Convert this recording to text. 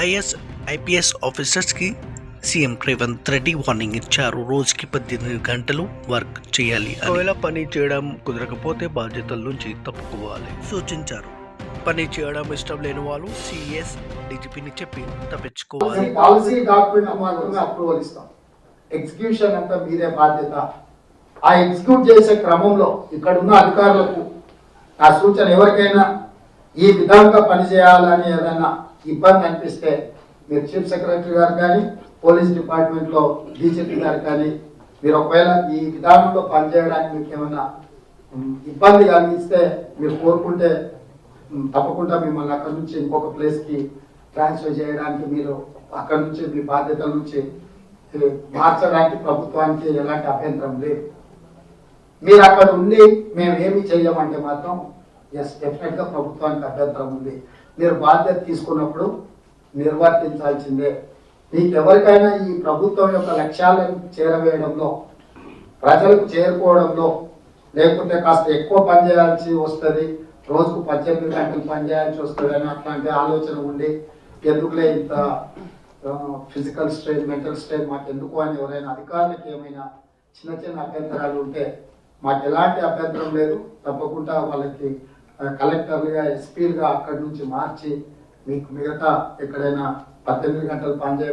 Is IPS ఆఫీసర్స్కి CM Revanth Reddy warning ఇచ్చారు. రోజుకి పద్దెనిమిది గంటలు వర్క్ చేయాలి అని. ఒకవేళ పని చేయడం కుదరకపోతే బాధ్యతల నుంచి తప్పుకోవాలి. సూచించారు. పని చేయడం ఇష్టం లేని వాళ్ళు సిఎస్ డీజీపీని చెప్పి తప్పించుకోవాలి. పాలసీ డాక్యుమెంట్ మాత్రమే అప్రూవల్ ఇస్తాం. ఎగ్జిక్యూషన్ అంతా మీదే బాధ్యత. ఆ ఎగ్జిక్యూట్ చేసే క్రమంలో ఇక్కడ ఉన్న అధికారులకు ఆ సూచన ఎవరికైనా ఈ విధంగా పనిచేయాలని ఏదైనా ఇబ్బంది అనిపిస్తే మీరు చీఫ్ సెక్రటరీ గారు కానీ పోలీస్ డిపార్ట్మెంట్లో డీజీపీ గారు కానీ మీరు ఒకవేళ ఈ విధానంలో పనిచేయడానికి మీకు ఏమైనా ఇబ్బంది కలిగిస్తే మీరు కోరుకుంటే తప్పకుండా మిమ్మల్ని అక్కడ నుంచి ఇంకొక ప్లేస్కి ట్రాన్స్ఫర్ చేయడానికి మీరు అక్కడ నుంచి మీ బాధ్యతల నుంచి మార్చడానికి ప్రభుత్వానికి ఎలాంటి అభ్యంతరం లేదు. మీరు అక్కడ ఉండి మేము ఏమి చేయమంటే మాత్రం ఎస్ డెఫినెట్గా ప్రభుత్వానికి అభ్యంతరం ఉంది. మీరు బాధ్యత తీసుకున్నప్పుడు నిర్వర్తించాల్సిందే. మీకు ఎవరికైనా ఈ ప్రభుత్వం యొక్క లక్ష్యాలను చేరవేయడంలో ప్రజలకు చేరుకోవడంలో లేకుంటే కాస్త ఎక్కువ పని చేయాల్సి వస్తుంది రోజుకు పద్దెనిమిది గంటలు పని చేయాల్సి వస్తుంది అని అట్లాంటి ఆలోచన ఉండి ఎందుకులే ఇంత ఫిజికల్ స్ట్రెయిన్ మెంటల్ స్ట్రెయిన్ మాకు ఎందుకు అని ఎవరైనా అధికారులకు ఏమైనా చిన్న చిన్న అభ్యంతరాలు ఉంటే మాకు ఎలాంటి అభ్యంతరం లేదు. తప్పకుండా వాళ్ళకి కలెక్టర్లుగా ఎస్పీలుగా అక్కడి నుంచి మార్చి మీకు మిగతా ఎక్కడైనా పద్దెనిమిది గంటలు పనిచేయ